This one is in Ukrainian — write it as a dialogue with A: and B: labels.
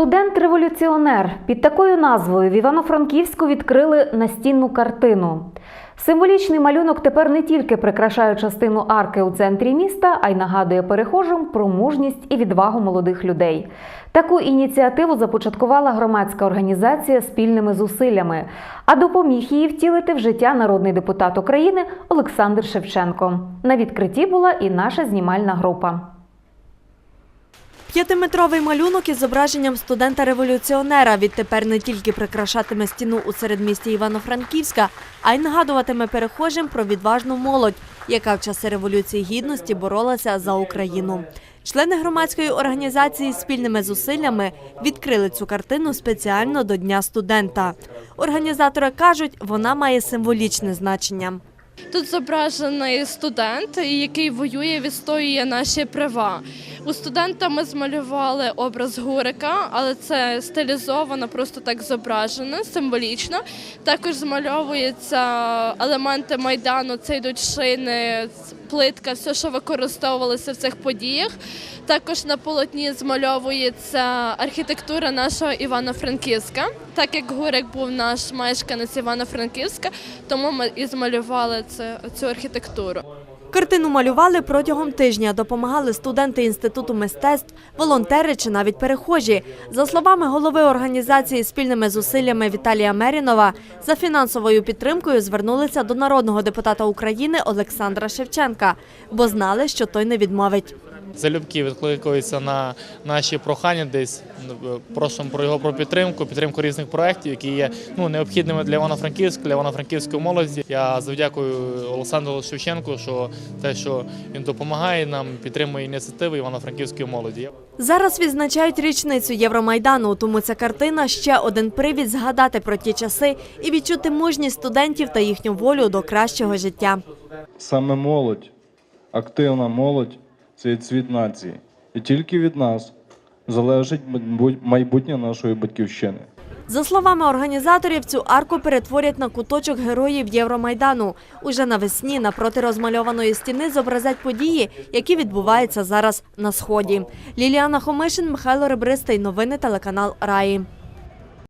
A: Студент-революціонер під такою назвою в Івано-Франківську відкрили настінну картину. Символічний малюнок тепер не тільки прикрашає частину арки у центрі міста, а й нагадує перехожим про мужність і відвагу молодих людей. Таку ініціативу започаткувала громадська організація спільними зусиллями, а допоміг її втілити в життя народний депутат України Олександр Шевченко. На відкритті була і наша знімальна група.
B: П'ятиметровий малюнок із зображенням студента-революціонера відтепер не тільки прикрашатиме стіну у середмісті Івано-Франківська, а й нагадуватиме перехожим про відважну молодь, яка в часи революції гідності боролася за Україну. Члени громадської організації спільними зусиллями відкрили цю картину спеціально до Дня студента. Організатори кажуть, вона має символічне значення.
C: Тут зображений студент, який воює, відстоює наші права. У студента ми змалювали образ Гурика, але це стилізовано, просто так зображено, символічно. Також змальовуються елементи майдану, це йдуть шини, плитка, все, що використовувалося в цих подіях. Також на полотні змальовується архітектура нашого Івано-Франківська. Так як Гурик був наш мешканець Івано-Франківська, тому ми і змалювали це, цю архітектуру.
B: Картину малювали протягом тижня, допомагали студенти інституту мистецтв, волонтери чи навіть перехожі. За словами голови організації спільними зусиллями Віталія Мерінова, за фінансовою підтримкою звернулися до народного депутата України Олександра Шевченка, бо знали, що той не відмовить.
D: Залюбки відкликаються на наші прохання десь. Просимо про його про підтримку, підтримку різних проєктів, які є ну, необхідними для Івано-Франківська, для Івано-Франківської молоді. Я завдякую Олександру Шевченку, що те, що він допомагає нам, підтримує ініціативи Івано-Франківської молоді.
B: Зараз відзначають річницю Євромайдану, тому ця картина ще один привід згадати про ті часи і відчути мужність студентів та їхню волю до кращого життя.
E: Саме молодь, активна молодь це цвіт нації. І тільки від нас залежить майбутнє нашої батьківщини.
B: За словами організаторів, цю арку перетворять на куточок героїв Євромайдану. Уже навесні напроти розмальованої стіни зобразять події, які відбуваються зараз на сході. Ліліана Хомишин, Михайло Ребристий. Новини телеканал Раї.